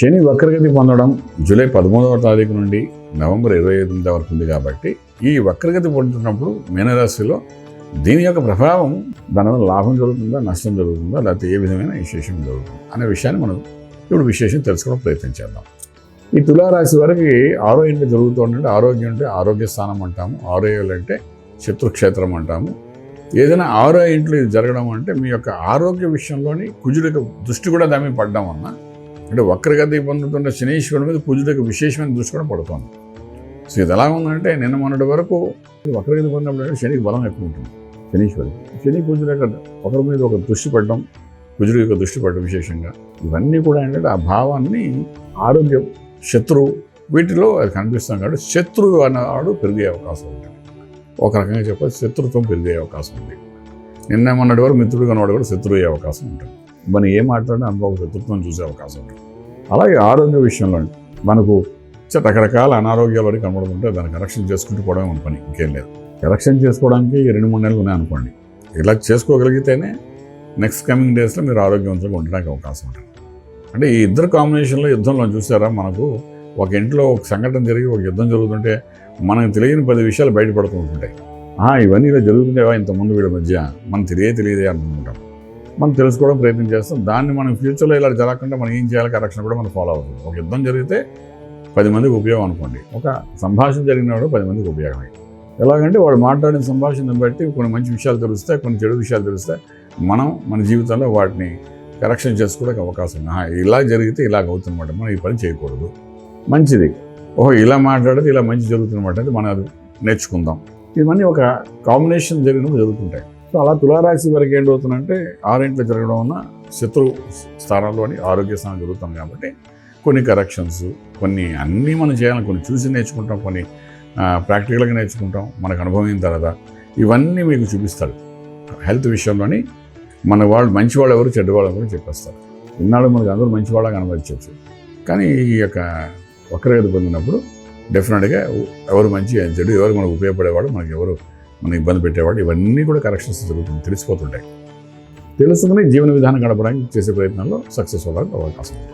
శని వక్రగతి పొందడం జూలై పదమూడవ తారీఖు నుండి నవంబర్ ఇరవై ఎనిమిది వరకు ఉంది కాబట్టి ఈ వక్రగతి పొందుతున్నప్పుడు మీనరాశిలో దీని యొక్క ప్రభావం దానివల్ల లాభం జరుగుతుందా నష్టం జరుగుతుందా లేకపోతే ఏ విధమైన విశేషం జరుగుతుంది అనే విషయాన్ని మనం ఇప్పుడు విశేషం తెలుసుకోవడం ప్రయత్నం చేద్దాం. ఈ తులారాశి వారికి ఆరో ఇంటి జరుగుతుందంటే ఆరోగ్యం అంటే ఆరోగ్య స్థానం అంటాము ఆరోగ్యాలు అంటే శత్రుక్షేత్రం అంటాము. ఏదైనా ఆరో ఇంట్లో ఇది జరగడం అంటే మీ యొక్క ఆరోగ్య విషయంలోని కుజుడికి దృష్టి కూడా దాని పడ్డం అన్నా అంటే వక్రగతి పొందుతున్న శనీశ్వరుడి మీద పూజలకు విశేషమైన దృష్టి కూడా పడుతుంది. సో ఇది ఎలా ఉందంటే నిన్న మొన్నటి వరకు వక్రగతి పొందినప్పుడు శనికి బలం ఎక్కువ ఉంటుంది శనీశ్వరుడు. శని కుజుడు యొక్క ఒకరి మీద ఒక దృష్టి పడడం కుజుడు యొక్క దృష్టి పడడం విశేషంగా. ఇవన్నీ కూడా ఏంటంటే ఆ భావాన్ని ఆరోగ్యం శత్రువు వీటిలో అది కనిపిస్తాం కాబట్టి శత్రువు అన్నవాడు పెరిగే అవకాశం ఉంటుంది ఒక రకంగా చెప్పాలి శత్రుత్వం పెరిగే అవకాశం ఉంది. నిన్న మొన్నటి వరకు మిత్రుడు కన్నవాడు కూడా శత్రువు అయ్యే అవకాశం ఉంటుంది. మనం ఏం మాట్లాడినా అనుభవ శత్రుత్వం చూసే అవకాశం ఉంటుంది అలాగే ఆరోగ్య విషయంలో మనకు చ- రకరకాల అనారోగ్యాలు అడిగి కనబడుతుంటే దాన్ని కరెక్షన్ చేసుకుంటూ పోవడమే మన పని ఇంకేం లేదు. కరెక్షన్ చేసుకోవడానికి ఈ రెండు మూడు నెలలు ఉన్నాయి అనుకోండి ఇలా చేసుకోగలిగితేనే నెక్స్ట్ కమింగ్ డేస్లో మీరు ఆరోగ్యవంతంగా ఉండడానికి అవకాశం ఉంటుంది. అంటే ఈ ఇద్దరు కాంబినేషన్లో యుద్ధంలో చూసారా మనకు ఒక ఇంట్లో ఒక సంఘటన జరిగి ఒక యుద్ధం జరుగుతుంటే మనకు తెలియని పది విషయాలు బయటపడుతూ ఉంటుంటాయి. ఇవన్నీ ఇలా జరుగుతుండేవా ఇంతకుముందు వీడి మధ్య మనం తెలియ తెలియదే అనుకుంటాం మనం తెలుసుకోవడం ప్రయత్నం చేస్తాం. దాన్ని మనం ఫ్యూచర్లో ఇలా జరగకుండా మనం ఏం చేయాలి కరెక్షన్ కూడా మనం ఫాలో అవుతుంది. ఒక యుద్ధం జరిగితే పది మందికి ఉపయోగం అనుకోండి. ఒక సంభాషణ జరిగినప్పుడు పది మందికి ఉపయోగమే. ఎలాగంటే వాడు మాట్లాడిన సంభాషణను బట్టి కొన్ని మంచి విషయాలు తెలుస్తాయి కొన్ని చెడు విషయాలు తెలుస్తాయి. మనం మన జీవితంలో వాటిని కరెక్షన్ చేసుకోవడానికి అవకాశం ఉంది. ఇలా జరిగితే ఇలాగ అవుతుందన్నమాట మనం ఈ పని చేయకూడదు. మంచిది. ఓహో ఇలా మాట్లాడితే ఇలా మంచి జరుగుతుందన్నమాట అంటే మనం అది నేర్చుకుందాం. ఇవన్నీ ఒక కాంబినేషన్ జరిగినప్పుడు జరుగుతుంటాయి. సో అలా తులారాశి వరకు ఏంటవుతుందంటే ఆరింట్లో జరగడం వలన శత్రు స్థానాల్లోని ఆరోగ్య స్థానం జరుగుతాం కాబట్టి కొన్ని కరెక్షన్స్ కొన్ని అన్నీ మనం చేయాలని కొన్ని చూసి నేర్చుకుంటాం కొన్ని ప్రాక్టికల్గా నేర్చుకుంటాం. మనకు అనుభవం తర్వాత ఇవన్నీ మీకు చూపిస్తాడు. హెల్త్ విషయంలోని మన వాళ్ళు మంచివాళ్ళు ఎవరు చెడ్డవాళ్ళు ఎవరు చెప్పేస్తారు ఇన్నాళ్ళు మనకు అందరూ మంచివాళ్ళ కనబడించవచ్చు కానీ ఈ యొక్క వక్రగతి పొందినప్పుడు డెఫినెట్గా ఎవరు మంచి చెడు ఎవరు మనకు ఉపయోగపడేవాడు మనకు ఎవరు మనకి ఇబ్బంది పెట్టేవాడు ఇవన్నీ కూడా కరెక్షన్స్ జరుగుతుంది తెలిసిపోతుంటాయి. తెలుసుకుని జీవన విధానం గడపడానికి చేసే ప్రయత్నంలో సక్సెస్ అవ్వడానికి అవకాశం ఉంది.